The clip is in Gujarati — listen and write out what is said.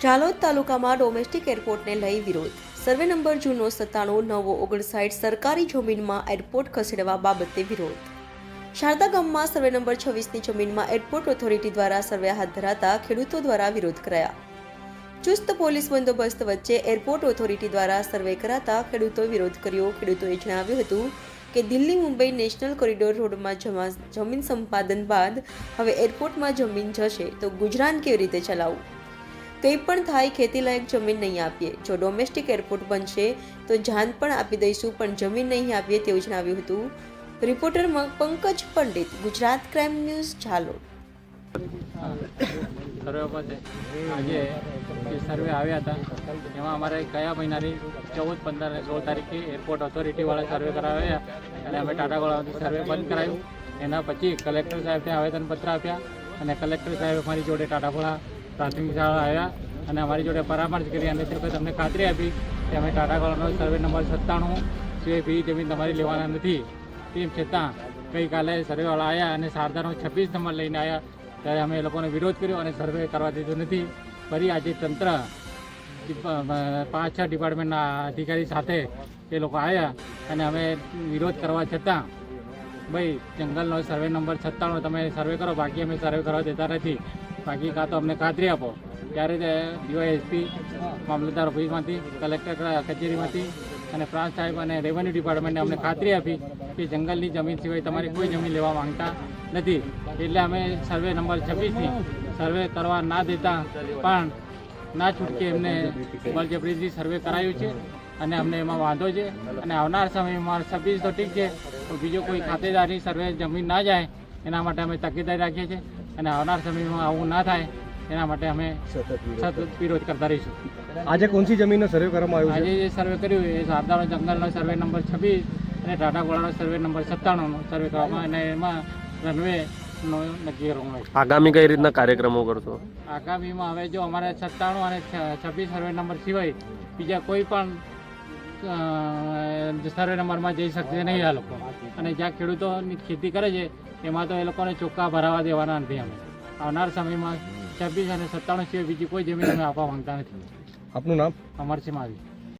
જાલોદ તાલુકામાં ડોમેસ્ટિક એરપોર્ટને લઈ વિરોધ. સર્વે નંબર જૂનો સત્તાણું, નવો ઓગણસાઠ, સરકારી જમીનમાં એરપોર્ટ ખસેડવા બાબતે વિરોધ. શારદા ગામમાં સર્વે નંબર છવ્વીસની જમીનમાં એરપોર્ટ ઓથોરિટી દ્વારા સર્વે હાથ ધરાતા ખેડૂતો દ્વારા વિરોધ કરાયા. ચુસ્ત પોલીસ બંદોબસ્ત વચ્ચે એરપોર્ટ ઓથોરિટી દ્વારા સર્વે કરાતા ખેડૂતોએ વિરોધ કર્યો. ખેડૂતોએ જણાવ્યું હતું કે દિલ્હી મુંબઈ નેશનલ કોરિડોર રોડમાં જમા જમીન સંપાદન બાદ હવે એરપોર્ટમાં જમીન જશે તો ગુજરાન કેવી રીતે ચલાવવું? કંઈ પણ થાય ખેતીલાયક જમીન નહીં આપીએ. જો ડોમેસ્ટિક એરપોર્ટ બનશે, તો જાન પણ આપી દઈશું, પણ જમીન નહીં આપીએ તેવું જણાવ્યું હતું. Reporter Pankaj Pandit, Gujarat crime news પર આજે જે સર્વે આવ્યા હતા, એમાં અમારે કયા મહિનાની ચૌદ પંદર અને સોળ તારીખે એરપોર્ટ ઓથોરિટીવાળા સર્વે કરાવ્યા અને અમે ટાટાગોળાથી સર્વે બંધ કરાવ્યું એના પછી કલેક્ટર સાહેબને આવેદનપત્ર આપ્યા અને કલેક્ટર સાહેબ અમારી જોડે ટાટાગોળા પ્રાથમિક શાળા આવ્યા અને અમારી જોડે પરામર્શ કરી અને તે તમને ખાતરી આપી કે અમે ટાટા કોલોનો સર્વે નંબર સત્તાણું સિવાય ફી જમીન તમારી લેવાના નથી. તેમ છતાં ગઈકાલે સર્વેવાળા આવ્યા અને શારદાનો છવ્વીસ નંબર લઈને આવ્યા. ત્યારે અમે એ લોકોને વિરોધ કર્યો અને સર્વે કરવા દીધો નથી. ફરી આજે તંત્ર પાંચ છ ડિપાર્ટમેન્ટના અધિકારી સાથે એ લોકો આવ્યા અને અમે વિરોધ કરવા છતાં ભાઈ જંગલનો સર્વે નંબર સત્તાણું તમે સર્વે કરો, બાકી અમે સર્વે કરવા દેતા નથી. બાકી કાં તો અમને ખાતરી આપો. ત્યારે તે ડીવાયએસપી મામલતદાર ઓફિસમાંથી, કલેક્ટર કચેરીમાંથી અને પ્રાંત સાહેબ અને રેવન્યુ ડિપાર્ટમેન્ટને અમને ખાતરી આપી કે જંગલની જમીન સિવાય તમારી કોઈ જમીન લેવા માંગતા નથી. એટલે અમે સર્વે નંબર છવ્વીસની સર્વે કરવા ના દેતા, પણ ના છૂટકે એમને બળજબરીથી સર્વે કરાયું છે અને અમને એમાં વાંધો છે. અને આવનાર સમયમાં છવ્વીસ તો ઠીક છે તો બીજો કોઈ ખાતેદારની સર્વે જમીન ના જાય, એના માટે અમે તકેદારી રાખીએ છીએ. અને આવનાર સમયમાં આવું ના થાય એના માટે અમે સતત વિરોધ કરતા રહીશું. આજે કોનસી જમીનનો સર્વે કરવામાં આવ્યો આજે જે સર્વે કર્યું એ શારદાનો જંગલનો સર્વે નંબર છવ્વીસ અને ટાટાગોળાનો સર્વે નંબર સત્તાણુંનો સર્વે કરવામાં અને એમાં રનવે આગામી કઈ રીતના કાર્યક્રમો કરશો? આગામીમાં હવે જો અમારે સત્તાણું અને છવ્વીસ સર્વે નંબર સિવાય બીજા કોઈ પણ સર્વે નંબરમાં જઈ શકશે નહીં આ લોકો. અને જ્યાં ખેડૂતોની ખેતી કરે છે એમાં તો એ લોકોને ચોખ્ખા ભરાવા દેવાના નથી અમે. આવનાર સમયમાં છવ્વીસ અને સત્તાણું સિવાય બીજી કોઈ જમીન અમે આપવા માંગતા નથી. આપનું નામ? અમરસિંહ માવી